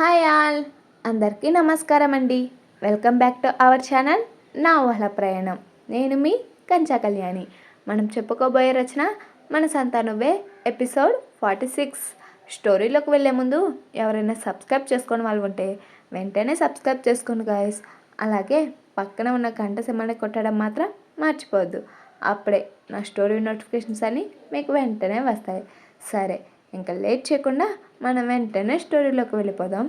Hi all. అందరికీ నమస్కారం అండి. Welcome back to our channel నా ఊహల ప్రయాణం. నేను మీ కంచా కళ్యాణి. మనం చెప్పుకోబోయే రచన మన సంతానువే ఎపిసోడ్ ఫార్టీ సిక్స్. స్టోరీలోకి వెళ్ళే ముందు ఎవరైనా సబ్స్క్రైబ్ చేసుకోని వాళ్ళు ఉంటే వెంటనే సబ్స్క్రైబ్ చేసుకోండి గాయస్. అలాగే పక్కన ఉన్న గంట సిమ్మని కొట్టడం మాత్రం మర్చిపోవద్దు. అప్పుడే నా స్టోరీ నోటిఫికేషన్స్ అన్నీ మీకు వెంటనే వస్తాయి. సరే ఇంకా లేట్ చేయకుండా మనం వెంటనే స్టోరీలోకి వెళ్ళిపోదాం.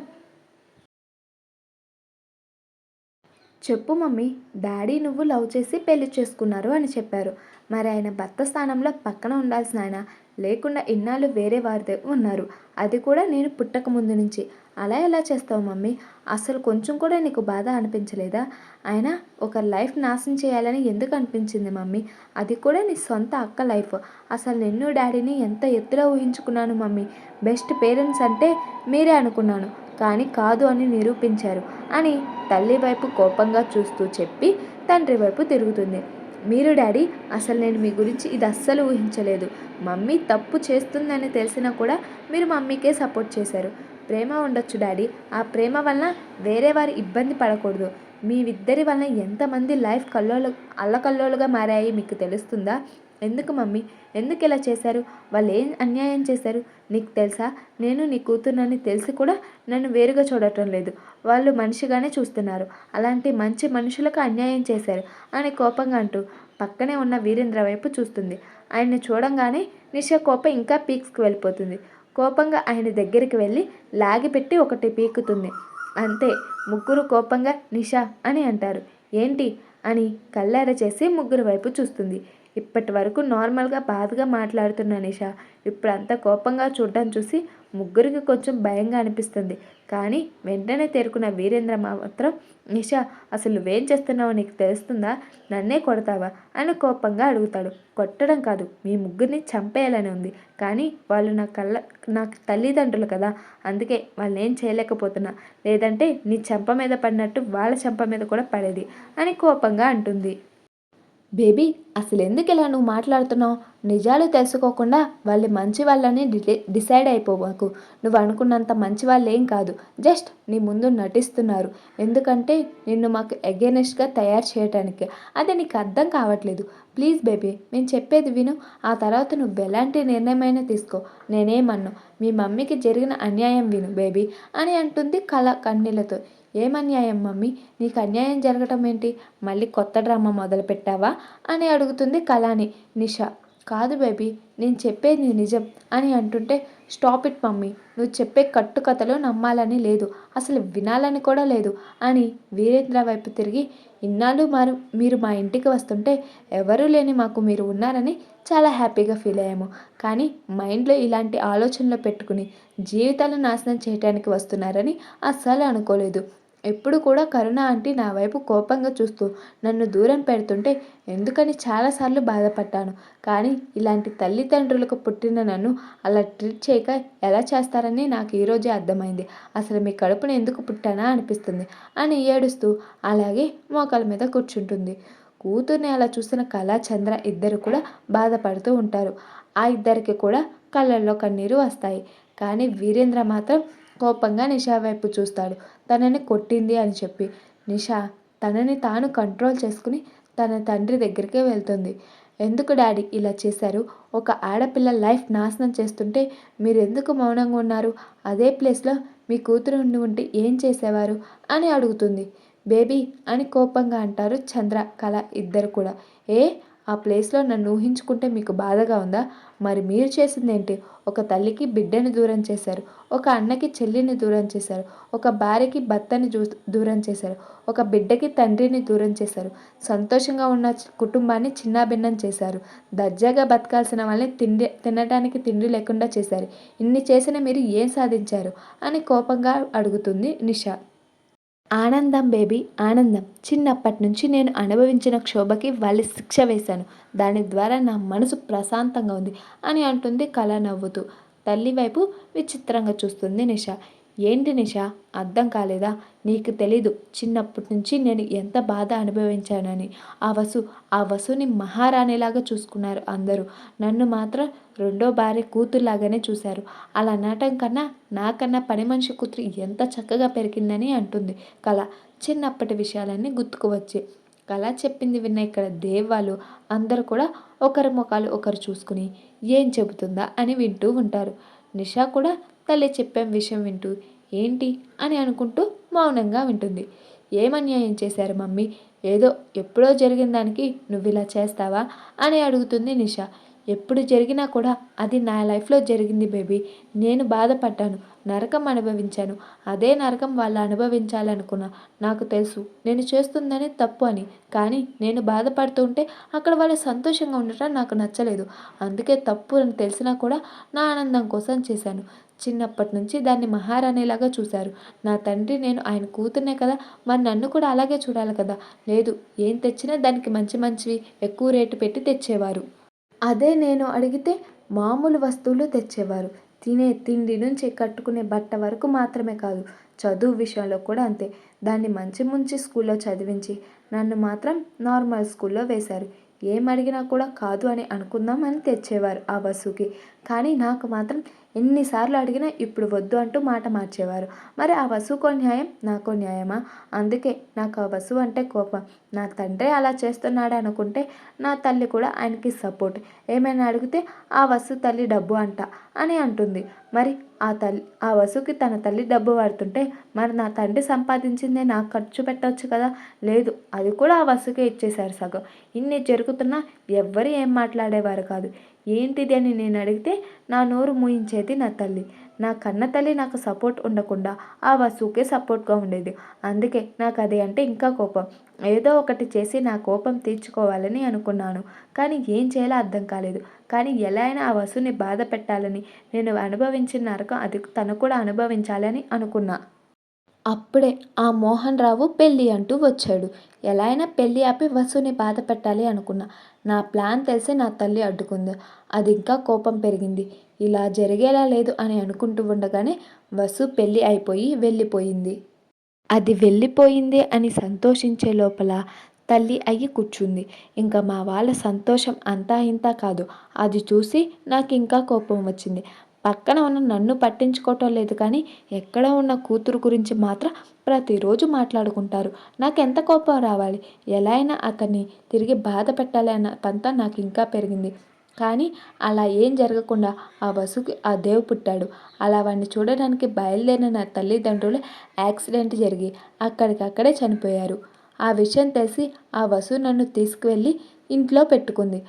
చెప్పు మమ్మీ డాడీ నువ్వు లవ్ చేసి పెళ్ళి చేసుకున్నారు అని చెప్పారు. మరి ఆయన భర్త స్థానంలో పక్కన ఉండాల్సిన ఆయన లేకుండా ఇన్నాళ్ళు వేరే వారిదే ఉన్నారు. అది కూడా నేను పుట్టక ముందు నుంచి. అలా ఎలా చేస్తావు మమ్మీ? అసలు కొంచెం కూడా నీకు బాధ అనిపించలేదా? ఆయన ఒక లైఫ్ నాశనం చేయాలని ఎందుకు అనిపించింది మమ్మీ? అది కూడా నీ సొంత అక్క లైఫ్. అసలు నిన్ను డాడీని ఎంత ఎత్తులో ఊహించుకున్నాను మమ్మీ? బెస్ట్ పేరెంట్స్ అంటే మీరే అనుకున్నాను. కానీ కాదు అని నిరూపించారు అని తల్లి వైపు కోపంగా చూస్తూ చెప్పి తండ్రి వైపు తిరుగుతుంది. మీరు డాడీ అసలు నేను మీ గురించి ఇది అస్సలు ఊహించలేదు. మమ్మీ తప్పు చేస్తుందని తెలిసినా కూడా మీరు మమ్మీకే సపోర్ట్ చేశారు. ప్రేమ ఉండొచ్చు డాడీ. ఆ ప్రేమ వలన వేరే వారు ఇబ్బంది పడకూడదు. మీ ఇద్దరి వలన ఎంతమంది లైఫ్ కల్లోలు అల్లకల్లోలుగా మారాయి మీకు తెలుస్తుందా? ఎందుకు మమ్మీ? ఎందుకు ఇలా చేశారు? వాళ్ళు ఏం అన్యాయం చేశారు? నీకు తెలుసా? నేను నీ కూతురునని తెలిసి కూడా నన్ను వేరుగా చూడటం లేదు. వాళ్ళు మనిషిగానే చూస్తున్నారు. అలాంటి మంచి మనుషులకు అన్యాయం చేశారు అని కోపంగా అంటూ పక్కనే ఉన్న వీరేంద్ర వైపు చూస్తుంది. ఆయన్ని చూడంగానే నిష కోపం ఇంకా పీక్స్కి వెళ్ళిపోతుంది. కోపంగా ఆయన దగ్గరికి వెళ్ళి లాగిపెట్టి ఒకటి పీకుతుంది. అంతే ముగ్గురు కోపంగా నిషా అని అంటారు. ఏంటి? అని కళ్ళార చేసి ముగ్గురు వైపు చూస్తుంది. ఇప్పటి వరకు నార్మల్గా బాధగా మాట్లాడుతున్న నిషా ఇప్పుడు అంత కోపంగా చూడడం చూసి ముగ్గురికి కొంచెం భయంగా అనిపిస్తుంది. కానీ వెంటనే తేరుకున్న వీరేంద్ర మాత్రం నిషా అసలు నువ్వేం చేస్తున్నావో నీకు తెలుస్తుందా? నన్నే కొడతావా? అని కోపంగా అడుగుతాడు. కొట్టడం కాదు మీ ముగ్గురిని చంపేయాలని ఉంది. కానీ వాళ్ళు నా కళ్ళ నాకు తల్లిదండ్రులు కదా అందుకే వాళ్ళు ఏం చేయలేకపోతున్నా. లేదంటే నీ చెంప మీద పడినట్టు వాళ్ళ చెంప మీద కూడా పడేది అని కోపంగా అంటుంది. బేబీ అసలు ఎందుకు ఇలా నువ్వు మాట్లాడుతున్నావు? నిజాలు తెలుసుకోకుండా వాళ్ళు మంచి వాళ్ళని డిసైడ్ అయిపోవాకు. నువ్వు అనుకున్నంత మంచి వాళ్ళు ఏం కాదు. జస్ట్ నీ ముందు నటిస్తున్నారు. ఎందుకంటే నిన్ను మాకు అగేనెస్ట్గా తయారు చేయడానికి అది నీకు అర్థం కావట్లేదు. ప్లీజ్ బేబీ నేను చెప్పేది విను. ఆ తర్వాత నువ్వు ఎలాంటి నిర్ణయమైనా తీసుకో. నేనేమన్ను? మీ మమ్మీకి జరిగిన అన్యాయం విను బేబీ అని అంటుంది కళ కన్నీళ్ళతో ఏమన్యాయం మమ్మీ? నీకు అన్యాయం జరగటం ఏంటి? మళ్ళీ కొత్త డ్రామా మొదలు పెట్టావా? అని అడుగుతుంది కళాని. నిషా కాదు బేబీ నేను చెప్పేది నిజం అని అంటుంటే స్టాప్ ఇట్ మమ్మీ. నువ్వు చెప్పే కట్టుకథలు నమ్మాలని లేదు. అసలు వినాలని కూడా లేదు అని వీరేంద్ర వైపు తిరిగి ఇన్నాళ్ళు మరి మీరు మా ఇంటికి వస్తుంటే ఎవరూ లేని మాకు మీరు ఉన్నారని చాలా హ్యాపీగా ఫీల్ అయ్యాము. కానీ మైండ్లో ఇలాంటి ఆలోచనలు పెట్టుకుని జీవితాలు నాశనం చేయడానికి వస్తున్నారని అస్సలు అనుకోలేదు. ఎప్పుడు కూడా కరుణ ఆంటీ నా వైపు కోపంగా చూస్తూ నన్ను దూరం పెడుతుంటే ఎందుకని చాలాసార్లు బాధపడ్డాను. కానీ ఇలాంటి తల్లిదండ్రులకు పుట్టిన నన్ను అలా ట్రీట్ చేయక ఎలా చేస్తారని నాకు ఈరోజే అర్థమైంది. అసలు మీ కడుపుని ఎందుకు పుట్టానా అనిపిస్తుంది అని ఏడుస్తూ అలాగే మోకాల మీద కూర్చుంటుంది. కూతుర్ని అలా చూసిన కళా చంద్ర ఇద్దరు కూడా బాధపడుతూ ఉంటారు. ఆ ఇద్దరికి కూడా కళ్ళల్లో కన్నీరు వస్తాయి. కానీ వీరేంద్ర మాత్రం కోపంగా నిషా వైపు చూస్తాడు. తనని కొట్టింది అని చెప్పి. నిషా తనని తాను కంట్రోల్ చేసుకుని తన తండ్రి దగ్గరికే వెళ్తుంది. ఎందుకు డాడీ ఇలా చేశారు? ఒక ఆడపిల్ల లైఫ్ నాశనం చేస్తుంటే మీరు ఎందుకు మౌనంగా ఉన్నారు? అదే ప్లేస్లో మీ కూతురు ఉండి ఉంటే ఏం చేసేవారు? అని అడుగుతుంది. బేబీ అని కోపంగా అంటారు చంద్ర కళ ఇద్దరు కూడా. ఏ? ఆ ప్లేస్లో నన్ను ఊహించుకుంటే మీకు బాధగా ఉందా? మరి మీరు చేసింది ఏంటి ఒక తల్లికి బిడ్డని దూరం చేశారు ఒక అన్నకి చెల్లిని దూరం చేశారు ఒక భార్యకి భర్తని దూరం చేశారు ఒక బిడ్డకి తండ్రిని దూరం చేశారు సంతోషంగా ఉన్న కుటుంబాన్ని చిన్నాభిన్నం చేశారు దర్జాగా బతకాల్సిన వాళ్ళని తిండి తినడానికి తిండి లేకుండా చేశారు ఇన్ని చేసిన మీరు ఏం సాధించారు? అని కోపంగా అడుగుతుంది నిషా. ఆనందం బేబీ ఆనందం. చిన్నప్పటి నుంచి నేను అనుభవించిన క్షోభకి వాళ్ళు శిక్ష వేశాను. దాని ద్వారా నా మనసు ప్రశాంతంగా ఉంది అని అంటుంది కళ నవ్వుతూ. తల్లి వైపు విచిత్రంగా చూస్తుంది నిషా. ఏంటి నిషా? అర్థం కాలేదా? నీకు తెలీదు. చిన్నప్పటి నుంచి నేను ఎంత బాధ అనుభవించానని. ఆ వసు ఆ వసుని మహారాణిలాగా చూసుకున్నారు అందరూ. నన్ను మాత్రం రెండో భార్య కూతురులాగానే చూశారు. అలా అనటం కన్నా నాకన్నా పని మనిషి కూతురు ఎంత చక్కగా పెరిగిందని అంటుంది కళ. చిన్నప్పటి విషయాలన్నీ గుర్తుకువచ్చి కళ చెప్పింది విన్న ఇక్కడ దేవాలు అందరూ కూడా ఒకరి ముఖాలు ఒకరు చూసుకుని ఏం చెబుతుందా? అని వింటూ ఉంటారు. నిషా కూడా తల్లి చెప్పాం విషయం వింటూ. ఏంటి? అని అనుకుంటూ మౌనంగా వింటుంది. ఏమన్యాయం చేశారు మమ్మీ? ఏదో ఎప్పుడో జరిగిన దానికి నువ్వు ఇలా చేస్తావా? అని అడుగుతుంది నిషా. ఎప్పుడు జరిగినా కూడా అది నా లైఫ్లో జరిగింది బేబీ. నేను బాధపడ్డాను. నరకం అనుభవించాను. అదే నరకం వాళ్ళు అనుభవించాలనుకున్నా. నాకు తెలుసు. నేను చేస్తుందని తప్పు అని. కానీ నేను బాధపడుతూ ఉంటే అక్కడ వాళ్ళు సంతోషంగా ఉండటం నాకు నచ్చలేదు. అందుకే తప్పు అని తెలిసినా కూడా నా ఆనందం కోసం చేశాను. చిన్నప్పటి నుంచి దాన్ని మహారాణిలాగా చూశారు. నా తండ్రి నేను ఆయన కూతురునే కదా మరి నన్ను కూడా అలాగే చూడాలి కదా? లేదు ఏం తెచ్చినా దానికి మంచి మంచివి ఎక్కువ రేటు పెట్టి తెచ్చేవారు. అదే నేను అడిగితే మామూలు వస్తువులు తెచ్చేవారు. తినే తిండి నుంచి కట్టుకునే బట్ట వరకు మాత్రమే కాదు చదువు విషయంలో కూడా అంతే. దాన్ని మంచి మంచి స్కూల్లో చదివించి నన్ను మాత్రం నార్మల్ స్కూల్లో వేశారు. ఏం అడిగినా కూడా కాదు అని అనుకుందాం అని తెచ్చేవారు ఆ బస్సుకి కానీ నాకు మాత్రం ఎన్నిసార్లు అడిగినా ఇప్పుడు వద్దు అంటూ మాట మార్చేవారు. మరి ఆ వసుకో న్యాయం? నాకో న్యాయమా? అందుకే నాకు ఆ వసువు అంటే కోపం. నా తండ్రి అలా చేస్తున్నాడు అనుకుంటే నా తల్లి కూడా ఆయనకి సపోర్ట్. ఏమైనా అడిగితే ఆ వసు తల్లి డబ్బు అంట అని అంటుంది. మరి ఆ తల్లి ఆ వసుకి తన తల్లి డబ్బు పడుతుంటే మరి నా తండ్రి సంపాదించిందే నాకు ఖర్చు పెట్టవచ్చు కదా? లేదు అది కూడా ఆ వసుకే ఇచ్చేశారు సగం. ఇన్ని జరుగుతున్నా ఎవ్వరు ఏం మాట్లాడేవారు కాదు. ఏంటిది అని నేను అడిగితే నా నోరు మూయించేది నా తల్లి. నా కన్న తల్లి నాకు సపోర్ట్ ఉండకుండా ఆ వస్తువుకే సపోర్ట్గా ఉండేది. అందుకే నాకు అది అంటే ఇంకా కోపం. ఏదో ఒకటి చేసి నా కోపం తీర్చుకోవాలని అనుకున్నాను. కానీ ఏం చేయాలో అర్థం కాలేదు. కానీ ఎలా అయినా ఆ వస్తువుని బాధ పెట్టాలని నేను అనుభవించిన నరకం అది తను కూడా అనుభవించాలని అనుకున్నా. అప్పుడే ఆ మోహన్ రావు పెళ్ళి అంటూ వచ్చాడు. ఎలా అయినా పెళ్ళి ఆపి వసుని బాధ పెట్టాలి అనుకున్నా. నా ప్లాన్ తెలిసి నా తల్లి అడ్డుకుంది. అది ఇంకా కోపం పెరిగింది. ఇలా జరిగేలా లేదు అని అనుకుంటూ ఉండగానే వసు పెళ్ళి అయిపోయి వెళ్ళిపోయింది. అది వెళ్ళిపోయింది అని సంతోషించే లోపల తల్లి అయ్యి కూర్చుంది. ఇంకా మా వాళ్ళ సంతోషం అంతా ఇంత కాదు. అది చూసి నాకు ఇంకా కోపం వచ్చింది. పక్కన ఉన్న నన్ను పట్టించుకోవటం లేదు కానీ ఎక్కడ ఉన్న కూతురు గురించి మాత్రం ప్రతిరోజు మాట్లాడుకుంటారు. నాకు ఎంత కోపం రావాలి? ఎలా అయినా అతన్ని తిరిగి బాధ పెట్టాలి అన్న పంత నాకు ఇంకా పెరిగింది. కానీ అలా ఏం జరగకుండా ఆ వసుకి ఆ దేవు పుట్టాడు. అలా వాడిని చూడడానికి బయలుదేరిన నా తల్లిదండ్రులు యాక్సిడెంట్ జరిగి అక్కడికక్కడే చనిపోయారు. ఆ విషయం తెలిసి ఆ వసు నన్ను తీసుకువెళ్ళి ఇంట్లో పెట్టుకుంది.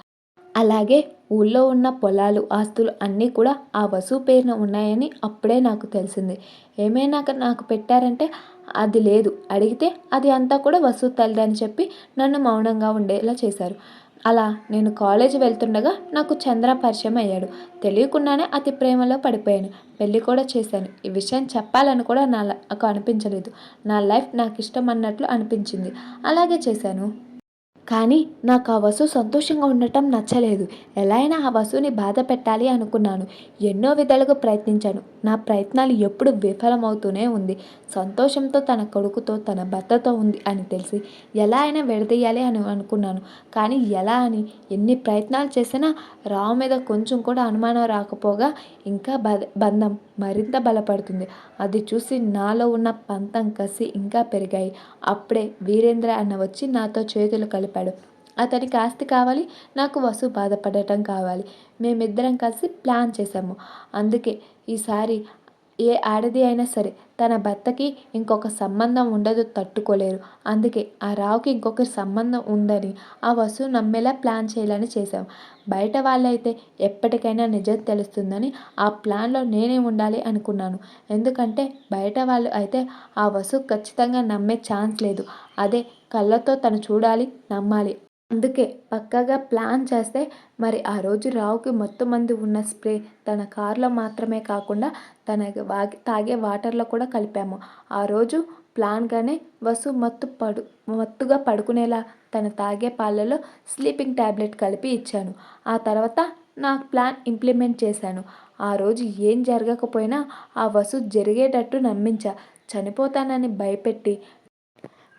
అలాగే ఊళ్ళో ఉన్న పొలాలు ఆస్తులు అన్నీ కూడా ఆ వసు పేరున ఉన్నాయని అప్పుడే నాకు తెలిసింది. ఏమైనా నాకు పెట్టారంటే అది లేదు. అడిగితే అది అంతా కూడా వసు తల్లిదని చెప్పి నన్ను మౌనంగా ఉండేలా చేశారు. అలా నేను కాలేజీ వెళ్తుండగా నాకు చంద్ర పరిచయం అయ్యాడు. తెలియకుండానే అతి ప్రేమలో పడిపోయాను. పెళ్ళి కూడా చేశాను. ఈ విషయం చెప్పాలని కూడా నా నాకు అనిపించలేదు. నా లైఫ్ నాకు ఇష్టం అన్నట్లు అనిపించింది. అలాగే చేశాను. కానీ నాకు ఆ వసు సంతోషంగా ఉండటం నచ్చలేదు. ఎలా అయినా ఆ వసుని బాధ పెట్టాలి అనుకున్నాను. ఎన్నో విధాలుగా ప్రయత్నించాను. నా ప్రయత్నాలు ఎప్పుడు విఫలమవుతూనే ఉంది. సంతోషంతో తన కొడుకుతో తన భర్తతో ఉంది అని తెలిసి ఎలా అయినా విడదీయాలి అని అనుకున్నాను. కానీ ఎలా అని? ఎన్ని ప్రయత్నాలు చేసినా రావు మీద కొంచెం కూడా అనుమానం రాకపోగా ఇంకా బంధం మరింత బలపడుతుంది. అది చూసి నాలో ఉన్న పంతం కసి ఇంకా పెరిగాయి. అప్పుడే వీరేంద్ర అన్న వచ్చి నాతో చేతులు కలిపాడు. అతనికి ఆస్తి కావాలి నాకు వసు బాధపడటం కావాలి. మేమిద్దరం కలిసి ప్లాన్ చేసాము అందుకే ఈసారి ఏ ఆడది అయినా సరే తన భర్తకి ఇంకొక సంబంధం ఉండదు తట్టుకోలేరు. అందుకే ఆ రావుకి ఇంకొక సంబంధం ఉందని ఆ వసు నమ్మేలా ప్లాన్ చేయాలని చేశాం. బయట వాళ్ళైతే ఎప్పటికైనా నిజం తెలుస్తుందని ఆ ప్లాన్లో నేనే ఉండాలి అనుకున్నాను. ఎందుకంటే బయట వాళ్ళు అయితే ఆ వస్తువు ఖచ్చితంగా నమ్మే ఛాన్స్ లేదు. అదే కళ్ళతో తను చూడాలి నమ్మాలి. అందుకే పక్కాగా ప్లాన్ చేస్తే మరి ఆ రోజు రావుకి మొత్తం మంది ఉన్న స్ప్రే తన కారులో మాత్రమే కాకుండా తన వాగి తాగే వాటర్లో కూడా కలిపాము. ఆ రోజు ప్లాన్గానే వసు మత్తు పడు మత్తుగా పడుకునేలా తన తాగే పాలలో స్లీపింగ్ ట్యాబ్లెట్ కలిపి ఇచ్చాను. ఆ తర్వాత నా ప్లాన్ ఇంప్లిమెంట్ చేశాను. ఆ రోజు ఏం జరగకపోయినా ఆ వసు జరిగేటట్టు నమ్మించా. చనిపోతానని భయపెట్టి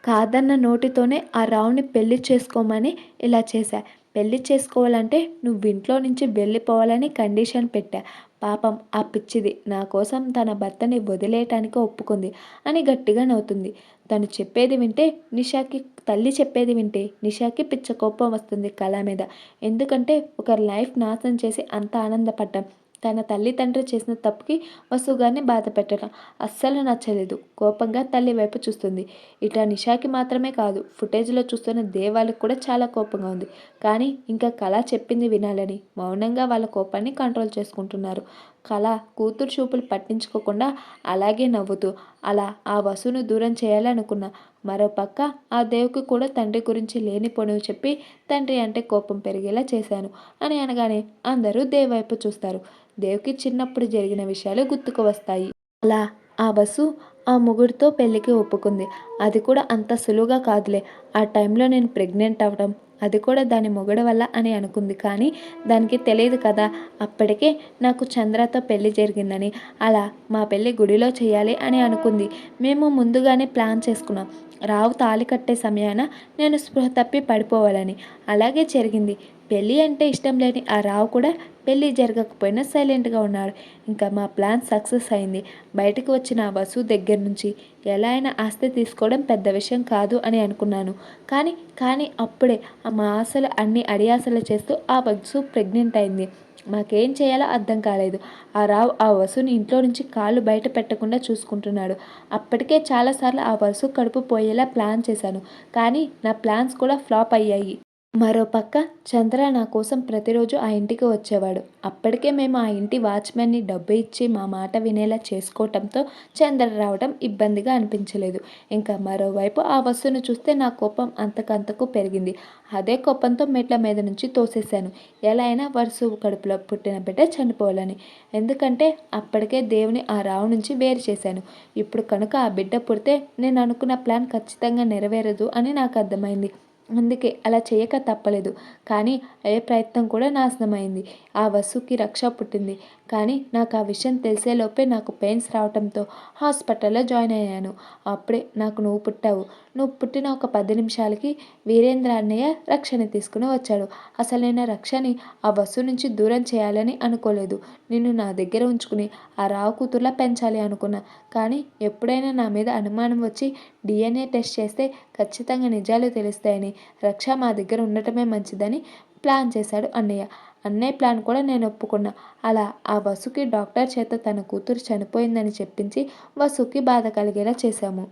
కాదన్న నోటితోనే ఆ రావుని పెళ్ళి చేసుకోమని ఇలా చేశా. పెళ్ళి చేసుకోవాలంటే నువ్వు ఇంట్లో నుంచి వెళ్ళిపోవాలని కండిషన్ పెట్టా. పాపం ఆ పిచ్చిది నా కోసం తన భర్తని వదిలేయటానికి ఒప్పుకుంది అని గట్టిగా నవ్వుతుంది. తను చెప్పేది వింటే నిషాకి తల్లి చెప్పేది వింటే నిషాకి పిచ్చ కోపం వస్తుంది కళ మీద. ఎందుకంటే ఒకరి లైఫ్ నాశనం చేసి అంత ఆనందపడ్డాం. తన తల్లిదండ్రి చేసిన తప్పుకి వసుగాన్ని బాధ పెట్టడం అస్సలు నచ్చలేదు. కోపంగా తల్లి వైపు చూస్తుంది. ఇట్లా నిషాకి మాత్రమే కాదు ఫుటేజ్లో చూస్తున్న దేవాలకు కూడా చాలా కోపంగా ఉంది. కానీ ఇంకా కళ చెప్పింది వినాలని మౌనంగా వాళ్ళ కోపాన్ని కంట్రోల్ చేసుకుంటున్నారు. కళ కూతురు చూపులు పట్టించుకోకుండా అలాగే నవ్వుతూ అలా ఆ వసును దూరం చేయాలనుకున్న. మరోపక్క ఆ దేవుకి కూడా తండ్రి గురించి లేని పొనువు చెప్పి తండ్రి అంటే కోపం పెరిగేలా చేశాను అని అనగానే అందరూ దేవ్ వైపు చూస్తారు. దేవుకి చిన్నప్పుడు జరిగిన విషయాలు గుర్తుకు వస్తాయి. అలా ఆ బస్సు ఆ ముగుడితో పెళ్ళికి ఒప్పుకుంది. అది కూడా అంత సులువుగా కాదులే. ఆ టైంలో నేను ప్రెగ్నెంట్ అవ్వడం అది కూడా దాని మొగడ వల్ల అని అనుకుంది. కానీ దానికి తెలియదు కదా అప్పటికే నాకు చంద్రతో పెళ్ళి జరిగిందని. అలా మా పెళ్ళి గుడిలో చేయాలి అని అనుకుంది. మేము ముందుగానే ప్లాన్ చేసుకున్నాం. రావు తాళి కట్టే సమయాన నేను స్పృహ తప్పి పడిపోవాలని. అలాగే జరిగింది. పెళ్ళి అంటే ఇష్టం లేని ఆ రావు కూడా పెళ్ళి జరగకపోయినా సైలెంట్గా ఉన్నాడు. ఇంకా మా ప్లాన్ సక్సెస్ అయింది. బయటకు వచ్చిన ఆ వసు దగ్గర నుంచి ఎలా అయినా ఆస్తి తీసుకోవడం పెద్ద విషయం కాదు అని అనుకున్నాను. కానీ కానీ అప్పుడే మా ఆశలు అన్ని అడియాసలు చేస్తూ ఆ వసు ప్రెగ్నెంట్ అయింది. మాకేం చేయాలో అర్థం కాలేదు. ఆ రావు ఆ వసుని ఇంట్లో నుంచి కాళ్ళు బయట పెట్టకుండా చూసుకుంటున్నాడు. అప్పటికే చాలాసార్లు ఆ వసు కడుపు పోయేలా ప్లాన్ చేశాను. కానీ నా ప్లాన్స్ కూడా ఫ్లాప్ అయ్యాయి. మరోపక్క చంద్ర నా కోసం ప్రతిరోజు ఆ ఇంటికి వచ్చేవాడు. అప్పటికే మేము ఆ ఇంటి వాచ్మెన్ని డబ్బు ఇచ్చి మా మాట వినేలా చేసుకోవటంతో చంద్ర రావడం ఇబ్బందిగా అనిపించలేదు. ఇంకా మరోవైపు ఆ వస్తువును చూస్తే నా కోపం అంతకంతకు పెరిగింది. అదే కోపంతో మెట్ల మీద నుంచి తోసేశాను. ఎలా అయినా వరుసు కడుపులో పుట్టిన బిడ్డ చనిపోవాలని. ఎందుకంటే అప్పటికే దేవుని ఆ రావు నుంచి వేరు చేశాను. ఇప్పుడు కనుక ఆ బిడ్డ పుడితే నేను అనుకున్న ప్లాన్ ఖచ్చితంగా నెరవేరదు అని నాకు అర్థమైంది. అందుకే అలా చేయక తప్పలేదు. కానీ ఏ ప్రయత్నం కూడా నాశనమైంది. ఆ వసుకి రక్ష పుట్టింది. కానీ నాకు ఆ విషయం తెలిసేలోపే నాకు పెయిన్స్ రావడంతో హాస్పిటల్లో జాయిన్ అయ్యాను. అప్పుడే నాకు నువ్వు పుట్టావు. నువ్వు పుట్టిన ఒక పది నిమిషాలకి వీరేంద్ర అన్నయ్య రక్షణ తీసుకుని వచ్చాడు. అసలు నేను రక్షని ఆ బస్సు నుంచి దూరం చేయాలని అనుకోలేదు. నిన్ను నా దగ్గర ఉంచుకుని ఆ రావు కూతుర్లా పెంచాలి అనుకున్నా. కానీ ఎప్పుడైనా నా మీద అనుమానం వచ్చి డిఎన్ఏ టెస్ట్ చేస్తే ఖచ్చితంగా నిజాలు తెలుస్తాయని రక్ష మా దగ్గర ఉండటమే మంచిదని ప్లాన్ చేశాడు అన్నయ్య. అన్నయ్య ప్లాన్ కూడా నేను ఒప్పుకున్నా. అలా ఆ వసుకి డాక్టర్ చేత తన కూతురు చనిపోయిందని చెప్పించి వసుకి బాధ కలిగేలా చేశాము.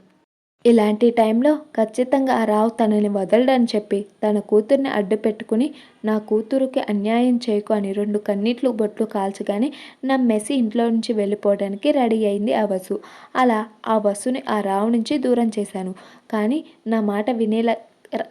ఇలాంటి టైంలో ఖచ్చితంగా ఆ రావు తనని వదలడని చెప్పి తన కూతుర్ని అడ్డు పెట్టుకుని నా కూతురుకి అన్యాయం చేయకు అని రెండు కన్నీట్లు బొట్లు కాల్చగానే నమ్మేసి ఇంట్లో నుంచి వెళ్ళిపోవడానికి రెడీ అయింది ఆ వసు. అలా ఆ వసుని ఆ రావు నుంచి దూరం చేశాను. కానీ నా మాట వినేలా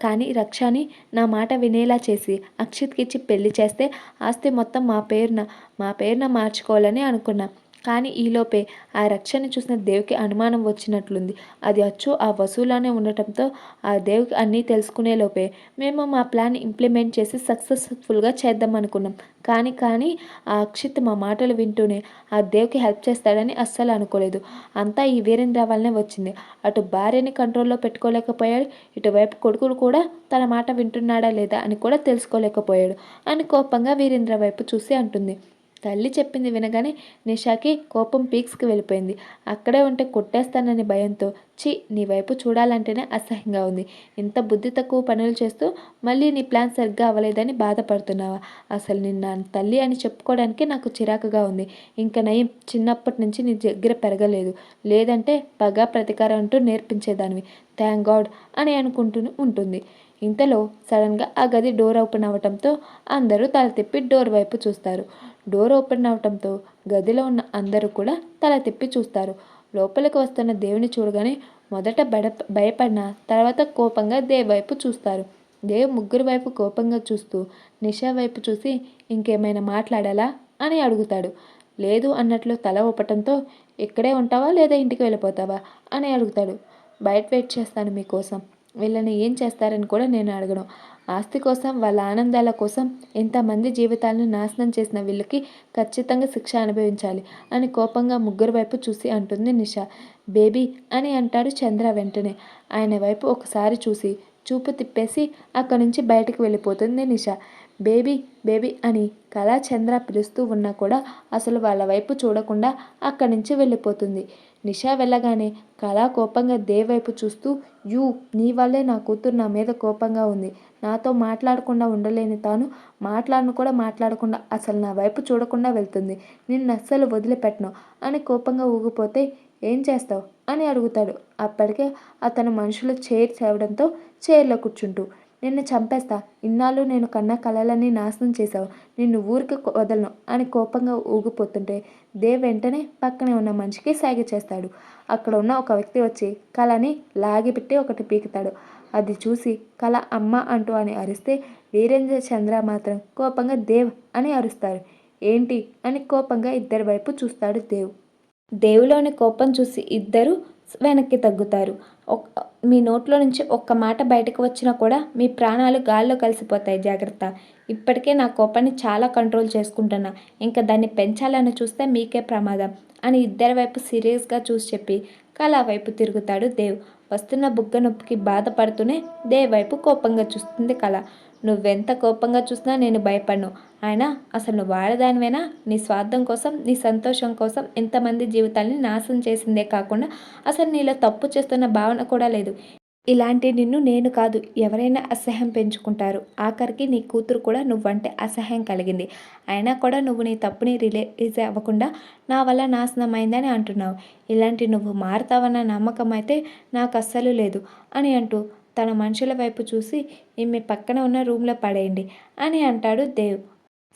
కానీ రక్షని నా మాట వినేలా చేసి అక్షిత్కి ఇచ్చి పెళ్ళి చేస్తే ఆస్తి మొత్తం మా పేరున మా పేరున మార్చుకోవాలని అనుకున్నా. కానీ ఈలోపే ఆ రక్షణ చూసిన దేవుకి అనుమానం వచ్చినట్లుంది. అది అచ్చు ఆ వసూలానే ఉండటంతో ఆ దేవుకి అన్నీ తెలుసుకునే లోపే మేము మా ప్లాన్ ఇంప్లిమెంట్ చేసి సక్సెస్ఫుల్గా చేద్దాం అనుకున్నాం కానీ కానీ ఆ అక్షిత్ మా మాటలు వింటూనే ఆ దేవుకి హెల్ప్ చేస్తాడని అస్సలు అనుకోలేదు. అంతా ఈ వీరేంద్ర వల్లనే వచ్చింది. అటు భార్యని కంట్రోల్లో పెట్టుకోలేకపోయాడు. ఇటువైపు కొడుకులు కూడా తన మాట వింటున్నాడా లేదా అని కూడా తెలుసుకోలేకపోయాడు అని కోపంగా వీరేంద్ర వైపు చూసి అంటుంది. తల్లి చెప్పింది వినగానే నిషాకి కోపం పీక్స్కి వెళ్ళిపోయింది. అక్కడే ఉంటే కొట్టేస్తానని భయంతో చి నీ వైపు చూడాలంటేనే అసహ్యంగా ఉంది. ఇంత బుద్ధి తక్కువ పనులు చేస్తూ మళ్ళీ నీ ప్లాన్ సరిగ్గా అవ్వలేదని బాధపడుతున్నావా? అసలు నిన్న తల్లి అని చెప్పుకోవడానికి నాకు చిరాకుగా ఉంది. ఇంకా నయం చిన్నప్పటి నుంచి నీ దగ్గర పెరగలేదు. లేదంటే పగా ప్రతీకారం అంటూ నేర్పించేదానివి. థ్యాంక్ గాడ్ అని అనుకుంటూ ఉంటుంది. ఇంతలో సడన్గా ఆ గది డోర్ ఓపెన్ అవ్వటంతో అందరూ తల తిప్పి డోర్ వైపు చూస్తారు. డోర్ ఓపెన్ అవటంతో గదిలో ఉన్న అందరూ కూడా తల తిప్పి చూస్తారు. లోపలికి వస్తున్న దేవుని చూడగానే మొదట బడ భయపడిన తర్వాత కోపంగా దేవ్ వైపు చూస్తారు? దేవ్ ముగ్గురు వైపు కోపంగా చూస్తూ నిషా వైపు చూసి ఇంకేమైనా మాట్లాడాలా అని అడుగుతాడు. లేదు అన్నట్లు తల ఊపటంతో ఇక్కడే ఉంటావా లేదా ఇంటికి వెళ్ళిపోతావా? అని అడుగుతాడు. బయట వెయిట్ చేస్తాను మీకోసం. వీళ్ళని ఏం చేస్తారని కూడా నేను అడగను. ఆస్తి కోసం వాళ్ళ ఆనందాల కోసం ఎంతమంది జీవితాలను నాశనం చేసిన వీళ్ళకి ఖచ్చితంగా శిక్ష అనుభవించాలి అని కోపంగా ముగ్గురు వైపు చూసి అంటుంది నిషా. బేబీ అని అంటాడు చంద్ర వెంటనే. ఆయన వైపు ఒకసారి చూసి చూపు తిప్పేసి అక్కడి నుంచి బయటకు వెళ్ళిపోతుంది నిషా. బేబీ బేబీ అని కళా చంద్ర పిలుస్తూ ఉన్నా కూడా అసలు వాళ్ళ వైపు చూడకుండా అక్కడి నుంచి వెళ్ళిపోతుంది. నిషా వెళ్ళగానే కళా కోపంగా దేవ్ వైపు చూస్తూ యూ నీ వల్లే నా కూతురు నా మీద కోపంగా ఉంది. నాతో మాట్లాడకుండా ఉండలేని తాను మాట్లాడను కూడా మాట్లాడకుండా అసలు నా వైపు చూడకుండా వెళ్తుంది. నిన్ను అస్సలు వదిలిపెట్టను. అని కోపంగా ఊగిపోతే ఏం చేస్తావు? అని అడుగుతాడు. అప్పటికే అతను మనుషులు చైర్ చేవడంతో చైర్లో కూర్చుంటూ నిన్ను చంపేస్తా. ఇన్నాళ్ళు నేను కన్న కలలన్నీ నాశనం చేశావు. నిన్ను ఊరికి వదలను. అని కోపంగా ఊగిపోతుంటే దేవ్ వెంటనే పక్కనే ఉన్న మనిషికి సాగి చేస్తాడు. అక్కడ ఉన్న ఒక వ్యక్తి వచ్చి కళని లాగిపెట్టి ఒకటి పీకుతాడు. అది చూసి కళ అమ్మ అంటూ అని అరిస్తే వీరేంద్ర చంద్ర మాత్రం కోపంగా దేవ్ అని అరుస్తారు. ఏంటి? అని కోపంగా ఇద్దరి వైపు చూస్తాడు దేవ్. దేవులోని కోపం చూసి ఇద్దరు వెనక్కి తగ్గుతారు. మీ నోట్లో నుంచి ఒక్క మాట బయటకు వచ్చినా కూడా మీ ప్రాణాలు గాల్లో కలిసిపోతాయి. జాగ్రత్త. ఇప్పటికే నా కోపాన్ని చాలా కంట్రోల్ చేసుకుంటున్నా. ఇంకా దాన్ని పెంచాలని చూస్తే మీకే ప్రమాదం అని ఇద్దరి వైపు సీరియస్గా చూసి చెప్పి కళ వైపు తిరుగుతాడు దేవ్. వస్తున్న బుగ్గ నొప్పికి బాధపడుతూనే దేవ్ వైపు కోపంగా చూస్తుంది కళ. నువ్వెంత కోపంగా చూసినా నేను భయపడను. ఆయన అసలు నువ్వు వాడదానివేనా నీ స్వార్థం కోసం నీ సంతోషం కోసం ఎంతమంది జీవితాల్ని నాశనం చేసిందే కాకుండా అసలు నీలో తప్పు చేస్తున్న భావన కూడా లేదు. ఇలాంటి నిన్ను నేను కాదు ఎవరైనా అసహ్యం పెంచుకుంటారు. ఆఖరికి నీ కూతురు కూడా నువ్వంటే అసహ్యం కలిగింది. అయినా కూడా నువ్వు నీ తప్పుని రిలీజ్ అవ్వకుండా నా వల్ల నాశనం అయిందని అంటున్నావు. ఇలాంటి నువ్వు మారుతావన్న నమ్మకం అయితే నాకు అస్సలు లేదు అని అంటూ తన మనుషుల వైపు చూసి ఈమె పక్కన ఉన్న రూమ్లో పడేయండి అని అంటాడు దేవ్.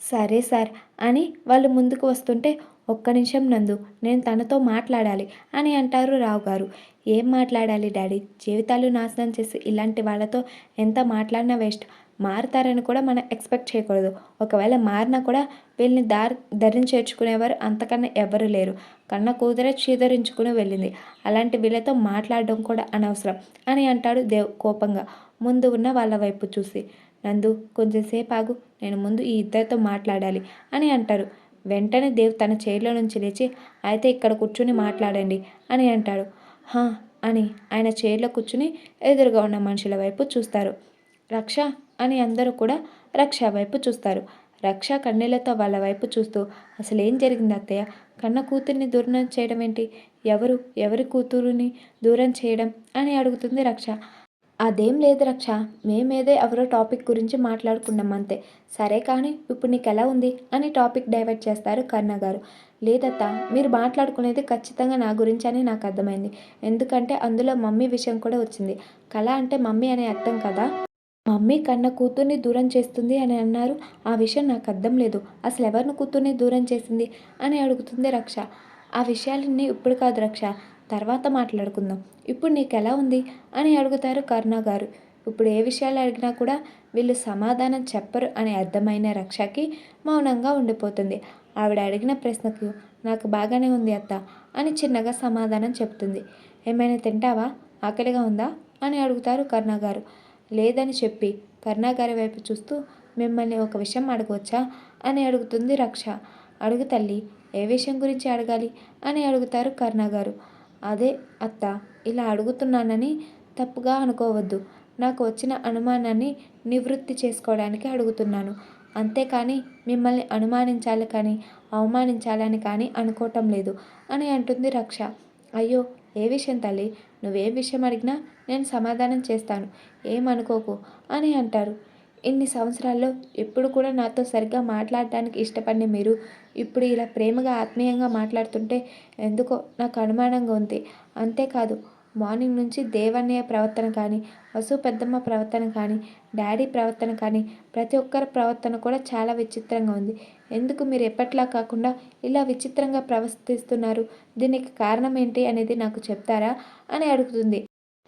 సరే సార్ అని వాళ్ళు ముందుకు వస్తుంటే ఒక్క నిమిషం నందు నేను తనతో మాట్లాడాలి అని అంటారు రావు గారు. ఏం మాట్లాడాలి డాడీ? జీవితాలు నాశనం చేసి ఇలాంటి వాళ్ళతో ఎంత మాట్లాడినా వేస్ట్. మారుతారని కూడా మనం ఎక్స్పెక్ట్ చేయకూడదు. ఒకవేళ మారినా కూడా వీళ్ళని దారి ధరించి చేర్చుకునేవారు అంతకన్నా ఎవరు లేరు. కన్న కూతురే చీదరించుకుని వెళ్ళింది. అలాంటి వీళ్ళతో మాట్లాడడం కూడా అనవసరం అని అంటాడు దేవ్ కోపంగా. ముందు ఉన్న వాళ్ళ వైపు చూసి నందు కొంచెంసేపు ఆగు నేను ముందు ఈ ఇద్దరితో మాట్లాడాలి అని అంటారు. వెంటనే దేవ్ తన చైర్లో నుంచి లేచి అయితే ఇక్కడ కూర్చుని మాట్లాడండి అని అంటాడు. హా అని ఆయన చైర్లో కూర్చుని ఎదురుగా ఉన్న మనుషుల వైపు చూస్తారు. రక్ష అని అందరూ కూడా రక్ష వైపు చూస్తారు. రక్ష కన్నీళ్ళతో వాళ్ళ వైపు చూస్తూ అసలు ఏం జరిగింది అత్తయ్య? కన్న కూతుర్ని దూరం చేయడం ఏంటి? ఎవరు? ఎవరి కూతురుని దూరం చేయడం? అని అడుగుతుంది రక్ష. అదేం లేదు రక్ష. మేమేదే ఎవరో టాపిక్ గురించి మాట్లాడుకున్నాం అంతే. సరే కానీ ఇప్పుడు నీకు ఎలా ఉంది? అని టాపిక్ డైవర్ట్ చేస్తారు కర్ణ గారు. లేదత్తా మీరు మాట్లాడుకునేది ఖచ్చితంగా నా గురించి అని నాకు అర్థమైంది. ఎందుకంటే అందులో మమ్మీ విషయం కూడా వచ్చింది. కళ అంటే మమ్మీ అనే అర్థం కదా? మమ్మీ కన్న కూతుర్ని దూరం చేస్తుంది అని అన్నారు. ఆ విషయం నాకు అర్థం లేదు. అసలు ఎవరిని కూతుర్ని దూరం చేసింది అని అడుగుతుంది రక్ష. ఆ విషయాలన్నీ ఇప్పుడు కాదు రక్ష. తర్వాత మాట్లాడుకుందాం. ఇప్పుడు నీకు ఎలా ఉంది? అని అడుగుతారు కరుణ గారు. ఇప్పుడు ఏ విషయాలు అడిగినా కూడా వీళ్ళు సమాధానం చెప్పరు అని అర్థమైన రక్షకి మౌనంగా ఉండిపోతుంది. ఆవిడ అడిగిన ప్రశ్నకు నాకు బాగానే ఉంది అత్త అని చిన్నగా సమాధానం చెప్తుంది. ఏమైనా తింటావా? ఆకలిగా ఉందా? అని అడుగుతారు కరుణాగారు లేదని చెప్పి కరుణాగారి వైపు చూస్తూ మిమ్మల్ని ఒక విషయం అడగవచ్చా? అని అడుగుతుంది రక్ష. అడుగు తల్లి ఏ విషయం గురించి అడగాలి? అని అడుగుతారు కరుణాగారు అదే అత్త ఇలా అడుగుతున్నానని తప్పుగా అనుకోవద్దు. నాకు వచ్చిన అనుమానాన్ని నివృత్తి చేసుకోవడానికి అడుగుతున్నాను. అంతేకాని మిమ్మల్ని అనుమానించాలి కానీ అవమానించాలని కానీ అనుకోవటం లేదు అని అంటుంది రక్ష. అయ్యో ఏ విషయం తల్లి? నువ్వే విషయం అడిగినా నేను సమాధానం చేస్తాను. ఏమనుకోకు? అని అంటారు. ఇన్ని సంవత్సరాల్లో ఎప్పుడు కూడా నాతో సరిగ్గా మాట్లాడటానికి ఇష్టపడిన మీరు ఇప్పుడు ఇలా ప్రేమగా ఆత్మీయంగా మాట్లాడుతుంటే ఎందుకో నాకు అనుమానంగా ఉంది. అంతేకాదు మార్నింగ్ నుంచి దేవన్నయ్య ప్రవర్తన కానీ వసు పెద్దమ్మ ప్రవర్తన కానీ డాడీ ప్రవర్తన కానీ ప్రతి ఒక్కరి ప్రవర్తన కూడా చాలా విచిత్రంగా ఉంది. ఎందుకు మీరు ఎప్పట్లా కాకుండా ఇలా విచిత్రంగా ప్రవర్తిస్తున్నారు? దీనికి కారణం ఏంటి అనేది నాకు చెప్తారా? అని అడుగుతుంది.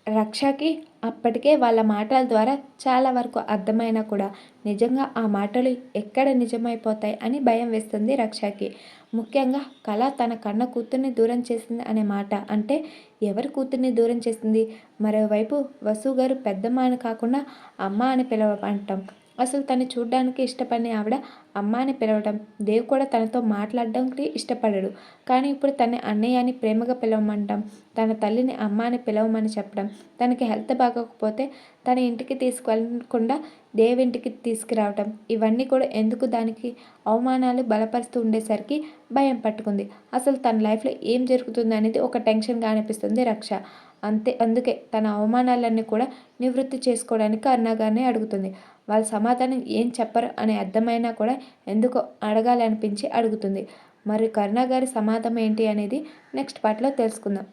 రక్షకి అప్పటికే వాళ్ళ మాటల ద్వారా చాలా వరకు అర్థమైనా కూడా నిజంగా ఆ మాటలు ఎక్కడ నిజమైపోతాయి అని భయం వేస్తుంది రక్షకి. ముఖ్యంగా కళ తన కన్న కూతుర్ని దూరం చేసింది అనే మాట. అంటే ఎవరి కూతుర్ని దూరం చేసింది? మరోవైపు వసు గారు పెద్దమ్మ అని కాకుండా అమ్మ అని పిలవటం. అసలు తను చూడడానికి ఇష్టపడిన ఆవిడ అమ్మ అని పిలవడం దేవ్ కూడా తనతో మాట్లాడడానికి ఇష్టపడడు. కానీ ఇప్పుడు తన అన్నయ్య అని ప్రేమగా పిలవమంటాం. తన తల్లిని అమ్మ అని పిలవమని చెప్పడం. తనకి హెల్త్ బాగోకపోతే తన ఇంటికి తీసుకెళ్ళకుండా దేవ్ ఇంటికి తీసుకురావటం. ఇవన్నీ కూడా ఎందుకు దానికి అవమానాలు బలపరుస్తూ ఉండేసరికి భయం పట్టుకుంది. అసలు తన లైఫ్లో ఏం జరుగుతుంది అనేది ఒక టెన్షన్గా అనిపిస్తుంది రక్ష. అంతే అందుకే తన అవమానాలన్నీ కూడా నివృత్తి చేసుకోవడానికి అన్నగానే అడుగుతుంది. వాళ్ళ సమాధానం ఏం చెప్పరు అని అర్థమైనా కూడా ఎందుకో అడగాలనిపించి అడుగుతుంది. మరి కరుణ గారి సమాధానం ఏంటి అనేది నెక్స్ట్ పార్ట్లో తెలుసుకుందాం.